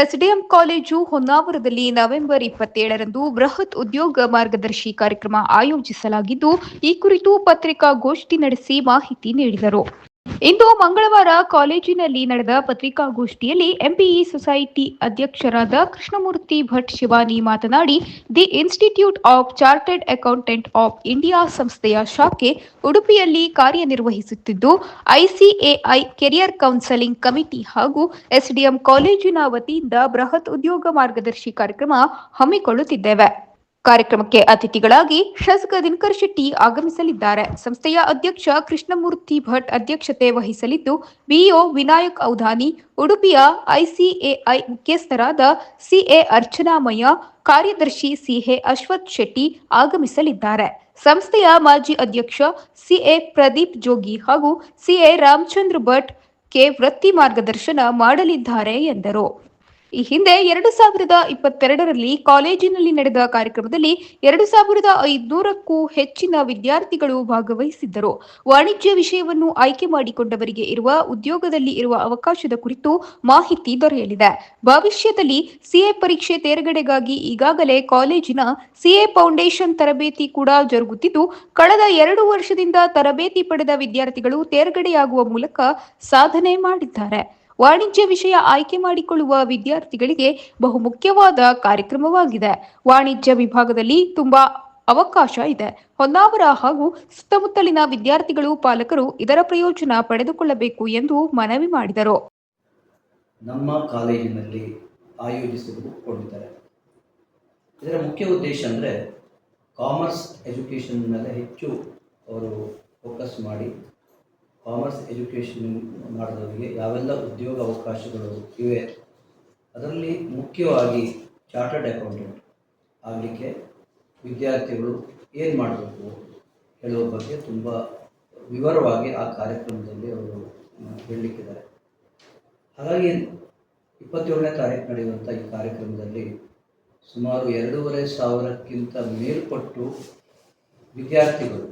SDM college ಹೊನ್ನಾವರದಲ್ಲಿ November ಇಪ್ಪತ್ತೇಳರಂದು ಬೃಹತ್ ಉದ್ಯೋಗ ಮಾರ್ಗದರ್ಶಿ ಕಾರ್ಯಕ್ರಮ ಆಯೋಜಿಸಲಾಗಿದ್ದು, ಈ ಕುರಿತು ಪತ್ರಿಕಾಗೋಷ್ಠಿ ನಡೆಸಿ ಮಾಹಿತಿ ನೀಡಿದರು. ಇಂದು ಮಂಗಳವಾರ ಕಾಲೇಜಿನಲ್ಲಿ ನಡೆದ ಪತ್ರಿಕಾಗೋಷ್ಠಿಯಲ್ಲಿ ಎಂಪಿಇ ಸೊಸೈಟಿ ಅಧ್ಯಕ್ಷರಾದ ಕೃಷ್ಣಮೂರ್ತಿ ಭಟ್ ಶಿವಾನಿ ಮಾತನಾಡಿ, the institute of chartered accountant of India ಸಂಸ್ಥೆಯ ಶಾಖೆ ಉಡುಪಿಯಲ್ಲಿ ಕಾರ್ಯನಿರ್ವಹಿಸುತ್ತಿದ್ದು, ಐಸಿಎಐ ಕೆರಿಯರ್ ಕೌನ್ಸೆಲಿಂಗ್ ಕಮಿಟಿ ಹಾಗೂ ಎಸ್ಡಿಎಂ ಕಾಲೇಜಿನ ವತಿಯಿಂದ ಬೃಹತ್ ಉದ್ಯೋಗ ಮಾರ್ಗದರ್ಶಿ ಕಾರ್ಯಕ್ರಮ ಹಮ್ಮಿಕೊಳ್ಳುತ್ತಿದ್ದೇವೆ. ಕಾರ್ಯಕ್ರಮಕ್ಕೆ ಅತಿಥಿಗಳಾಗಿ ಶಾಸಕ ದಿನಕರ್ ಶೆಟ್ಟಿ ಆಗಮಿಸಲಿದ್ದಾರೆ. ಸಂಸ್ಥೆಯ ಅಧ್ಯಕ್ಷ ಕೃಷ್ಣಮೂರ್ತಿ ಭಟ್ ಅಧ್ಯಕ್ಷತೆ ವಹಿಸಲಿದ್ದು ಬಿಇಒ ವಿನಾಯಕ್ ಔಧಾನಿ ಉಡುಪಿಯ ಐಸಿಎಐ ಮುಖ್ಯಸ್ಥರಾದ ಸಿಎ ಅರ್ಚನಾಮಯ್ಯ, ಕಾರ್ಯದರ್ಶಿ ಸಿಹೆ ಅಶ್ವಥ್ ಶೆಟ್ಟಿ ಆಗಮಿಸಲಿದ್ದಾರೆ. ಸಂಸ್ಥೆಯ ಮಾಜಿ ಅಧ್ಯಕ್ಷ ಸಿಎ ಪ್ರದೀಪ್ ಜೋಗಿ ಹಾಗೂ ಸಿಎ ರಾಮಚಂದ್ರ ಭಟ್ ಕೆ ವೃತ್ತಿ ಮಾರ್ಗದರ್ಶನ ಮಾಡಲಿದ್ದಾರೆ ಎಂದರು. ಈ ಹಿಂದೆ ಎರಡು ಸಾವಿರದ ಇಪ್ಪತ್ತೆರಡರಲ್ಲಿ ಕಾಲೇಜಿನಲ್ಲಿ ನಡೆದ ಕಾರ್ಯಕ್ರಮದಲ್ಲಿ ಎರಡು ಸಾವಿರದ ಐದುನೂರಕ್ಕೂ ಹೆಚ್ಚಿನ ವಿದ್ಯಾರ್ಥಿಗಳು ಭಾಗವಹಿಸಿದ್ದರು. ವಾಣಿಜ್ಯ ವಿಷಯವನ್ನು ಆಯ್ಕೆ ಮಾಡಿಕೊಂಡವರಿಗೆ ಇರುವ ಉದ್ಯೋಗದಲ್ಲಿ ಇರುವ ಅವಕಾಶದ ಕುರಿತು ಮಾಹಿತಿ ದೊರೆಯಲಿದೆ. ಭವಿಷ್ಯದಲ್ಲಿ ಸಿಎ ಪರೀಕ್ಷೆ ತೇರ್ಗಡೆಗಾಗಿ ಈಗಾಗಲೇ ಕಾಲೇಜಿನ ಸಿಎ ಫೌಂಡೇಶನ್ ತರಬೇತಿ ಕೂಡ ಜರುಗುತ್ತಿದ್ದು, ಕಳೆದ ಎರಡು ವರ್ಷದಿಂದ ತರಬೇತಿ ಪಡೆದ ವಿದ್ಯಾರ್ಥಿಗಳು ತೇರ್ಗಡೆಯಾಗುವ ಮೂಲಕ ಸಾಧನೆ ಮಾಡಿದ್ದಾರೆ. ವಾಣಿಜ್ಯ ವಿಷಯ ಆಯ್ಕೆ ಮಾಡಿಕೊಳ್ಳುವ ವಿದ್ಯಾರ್ಥಿಗಳಿಗೆ ಬಹುಮುಖ್ಯವಾದ ಕಾರ್ಯಕ್ರಮವಾಗಿದೆ. ವಾಣಿಜ್ಯ ವಿಭಾಗದಲ್ಲಿ ತುಂಬಾ ಅವಕಾಶ ಇದೆ. ಹೊನ್ನಾವರ ಹಾಗೂ ಸುತ್ತಮುತ್ತಲಿನ ವಿದ್ಯಾರ್ಥಿಗಳು, ಪಾಲಕರು ಇದರ ಪ್ರಯೋಜನ ಪಡೆದುಕೊಳ್ಳಬೇಕು ಎಂದು ಮನವಿ ಮಾಡಿದರು. ನಮ್ಮ ಕಾಲೇಜಿನಲ್ಲಿ ಆಯೋಜಿಸಿಕೊಂಡಿದ್ದಾರೆ. ಇದರ ಮುಖ್ಯ ಉದ್ದೇಶ ಅಂದರೆ ಕಾಮರ್ಸ್ ಎಜುಕೇಷನ್ ಮೇಲೆ ಹೆಚ್ಚು ಅವರು ಫೋಕಸ್ ಮಾಡಿ ಕಾಮರ್ಸ್ ಎಜುಕೇಷನ್ ಮಾಡಿದವರಿಗೆ ಯಾವೆಲ್ಲ ಉದ್ಯೋಗ ಅವಕಾಶಗಳು ಇವೆ? ಅದರಲ್ಲಿ ಮುಖ್ಯವಾಗಿ ಚಾರ್ಟರ್ಡ್ ಅಕೌಂಟೆಂಟ್ ಆಗಲಿಕ್ಕೆ ವಿದ್ಯಾರ್ಥಿಗಳು ಏನು ಮಾಡಬೇಕು ಹೇಳುವ ಬಗ್ಗೆ ತುಂಬ ವಿವರವಾಗಿ ಆ ಕಾರ್ಯಕ್ರಮದಲ್ಲಿ ಅವರು ಹೇಳಲಿಕ್ಕಿದ್ದಾರೆ ಹಾಗಾಗಿ ಇಪ್ಪತ್ತೇಳನೇ ತಾರೀಕು ನಡೆಯುವಂಥ ಈ ಕಾರ್ಯಕ್ರಮದಲ್ಲಿ ಸುಮಾರು ಎರಡೂವರೆ ಸಾವಿರಕ್ಕಿಂತ ಮೇಲ್ಪಟ್ಟು ವಿದ್ಯಾರ್ಥಿಗಳು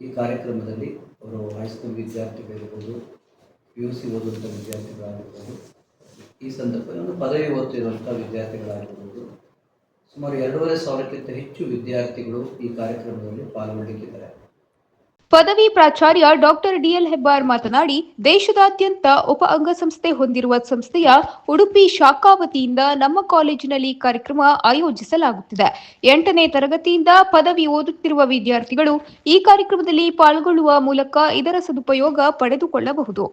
ಈ ಕಾರ್ಯಕ್ರಮದಲ್ಲಿ ಅವರು ಹೈಸ್ಕೂಲ್ ವಿದ್ಯಾರ್ಥಿಗಳಿರ್ಬೋದು ಪಿ ಯು ಸಿ ಓದುವಂಥ ವಿದ್ಯಾರ್ಥಿಗಳಾಗಿರ್ಬೋದು, ಈ ಸಂದರ್ಭದಲ್ಲಿ ಒಂದು ಪದವಿ ಓದ್ತಿರುವಂಥ ವಿದ್ಯಾರ್ಥಿಗಳಾಗಿರ್ಬೋದು, ಸುಮಾರು ಎರಡೂವರೆ ಸಾವಿರಕ್ಕಿಂತ ಹೆಚ್ಚು ವಿದ್ಯಾರ್ಥಿಗಳು ಈ ಕಾರ್ಯಕ್ರಮದಲ್ಲಿ ಪಾಲ್ಗೊಳ್ಳಲಿಕ್ಕಿದ್ದಾರೆ ಪದವಿ ಪ್ರಾಚಾರ್ಯ ಡಾಕ್ಟರ್ ಡಿಎಲ್ ಹೆಬ್ಬಾರ್ ಮಾತನಾಡಿ, ದೇಶದಾದ್ಯಂತ ಉಪ ಅಂಗಸಂಸ್ಥೆ ಹೊಂದಿರುವ ಸಂಸ್ಥೆಯ ಉಡುಪಿ ಶಾಖಾ ವತಿಯಿಂದ ನಮ್ಮ ಕಾಲೇಜಿನಲ್ಲಿ ಕಾರ್ಯಕ್ರಮ ಆಯೋಜಿಸಲಾಗುತ್ತಿದೆ. ಎಂಟನೇ ತರಗತಿಯಿಂದ ಪದವಿ ಓದುತ್ತಿರುವ ವಿದ್ಯಾರ್ಥಿಗಳು ಈ ಕಾರ್ಯಕ್ರಮದಲ್ಲಿ ಪಾಲ್ಗೊಳ್ಳುವ ಮೂಲಕ ಇದರ ಸದುಪಯೋಗ ಪಡೆದುಕೊಳ್ಳಬಹುದು.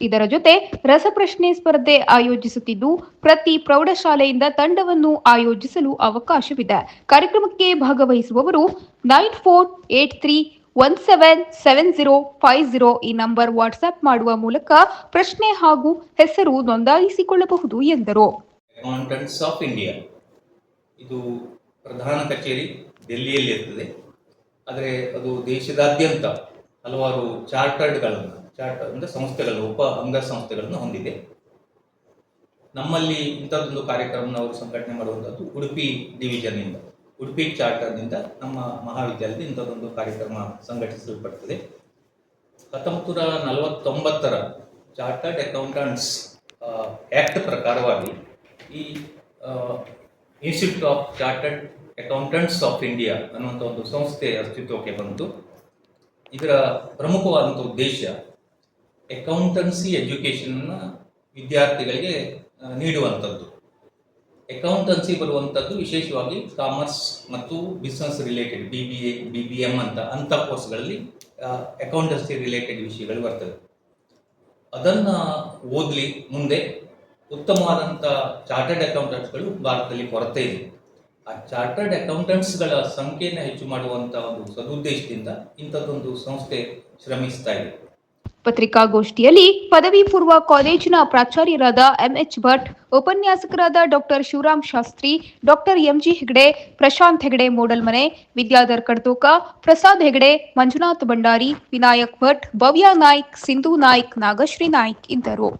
ಇದರ ಜೊತೆ ರಸಪ್ರಶ್ನೆ ಸ್ಪರ್ಧೆ ಆಯೋಜಿಸುತ್ತಿದ್ದು, ಪ್ರತಿ ಪ್ರೌಢಶಾಲೆಯಿಂದ ತಂಡವನ್ನು ಆಯೋಜಿಸಲು ಅವಕಾಶವಿದೆ. ಕಾರ್ಯಕ್ರಮಕ್ಕೆ ಭಾಗವಹಿಸುವವರು nine four eight three one seven seven zero five zero ಈ ನಂಬರ್ ವಾಟ್ಸ್ಆಪ್ ಮಾಡುವ ಮೂಲಕ ಪ್ರಶ್ನೆ ಹಾಗೂ ಹೆಸರು ನೋಂದಾಯಿಸಿಕೊಳ್ಳಬಹುದು ಎಂದರು. ಅಕೌಂಟೆಂಟ್ಸ್ ಆಫ್ ಇಂಡಿಯಾ ಇದು ಪ್ರಧಾನ ಕಚೇರಿ ಡೆಲ್ಲಿಯಲ್ಲಿ ಇರ್ತದೆ. ಆದರೆ ಅದು ದೇಶದಾದ್ಯಂತ ಹಲವಾರು ಚಾರ್ಟರ್ಡ್ಗಳನ್ನು, ಚಾರ್ಟರ್ ಅಂದರೆ ಸಂಸ್ಥೆಗಳು ಉಪ ಅಂಗ ಸಂಸ್ಥೆಗಳನ್ನು ಹೊಂದಿದೆ. ನಮ್ಮಲ್ಲಿ ಇಂಥದ್ದೊಂದು ಕಾರ್ಯಕ್ರಮವನ್ನು ಅವರು ಸಂಘಟನೆ ಮಾಡುವಂಥದ್ದು ಉಡುಪಿ ಡಿವಿಷನ್ನಿಂದ ಉಡುಪಿ ಚಾರ್ಟರ್ನಿಂದ ನಮ್ಮ ಮಹಾವಿದ್ಯಾಲಯದ ಇಂಥದ್ದೊಂದು ಕಾರ್ಯಕ್ರಮ ಸಂಘಟಿಸಲ್ಪಡ್ತದೆ. ಹತ್ತೊಂಬತ್ತು ನೂರ ನಲವತ್ತೊಂಬತ್ತರ ಚಾರ್ಟರ್ಡ್ ಅಕೌಂಟೆಂಟ್ಸ್ ಆ್ಯಕ್ಟ್ ಪ್ರಕಾರವಾಗಿ ಈ institute of chartered accountants of India ಅನ್ನುವಂಥ ಒಂದು ಸಂಸ್ಥೆ ಅಸ್ತಿತ್ವಕ್ಕೆ ಬಂತು. ಇದರ ಪ್ರಮುಖವಾದಂಥ ಉದ್ದೇಶ ಅಕೌಂಟೆನ್ಸಿ ಎಜುಕೇಷನ್ನ ವಿದ್ಯಾರ್ಥಿಗಳಿಗೆ ನೀಡುವಂಥದ್ದು. ಅಕೌಂಟೆನ್ಸಿ ಬರುವಂಥದ್ದು ವಿಶೇಷವಾಗಿ ಕಾಮರ್ಸ್ ಮತ್ತು business related B B A B B M ಅಂತ ಅಂಥ ಕೋರ್ಸ್ಗಳಲ್ಲಿ ಅಕೌಂಟೆನ್ಸಿ ರಿಲೇಟೆಡ್ ವಿಷಯಗಳು ಬರ್ತವೆ. ಅದನ್ನು ಓದಲಿ ಮುಂದೆ ಉತ್ತಮವಾದಂಥ ಚಾರ್ಟರ್ಡ್ ಅಕೌಂಟೆಂಟ್ಸ್ಗಳು ಭಾರತದಲ್ಲಿ ಕೊರತೆ ಇದೆ. ಆ ಚಾರ್ಟರ್ಡ್ ಅಕೌಂಟೆಂಟ್ಸ್ಗಳ ಸಂಖ್ಯೆಯನ್ನು ಹೆಚ್ಚು ಮಾಡುವಂಥ ಒಂದು ಸದುದ್ದೇಶದಿಂದ ಇಂಥದ್ದೊಂದು ಸಂಸ್ಥೆ ಶ್ರಮಿಸ್ತಾ ಇದೆ. ಪತ್ರಿಕಾಗೋಷ್ಠಿಯಲ್ಲಿ ಪದವಿ ಪೂರ್ವ ಕಾಲೇಜಿನ ಪ್ರಾಚಾರ್ಯರಾದ ಎಂಎಚ್ ಭಟ್, ಉಪನ್ಯಾಸಕರಾದ doctor Shivaram Shastri, doctor MG Hegde, Prashant Hegde Moodalmane, Vidyadhar Kadthoka, Prasad Hegde, Manjunath Bhandari, Vinayak Bhat, Bhavya Naik, Sindhu Naik, Nagashree Naik ಇದ್ದರು.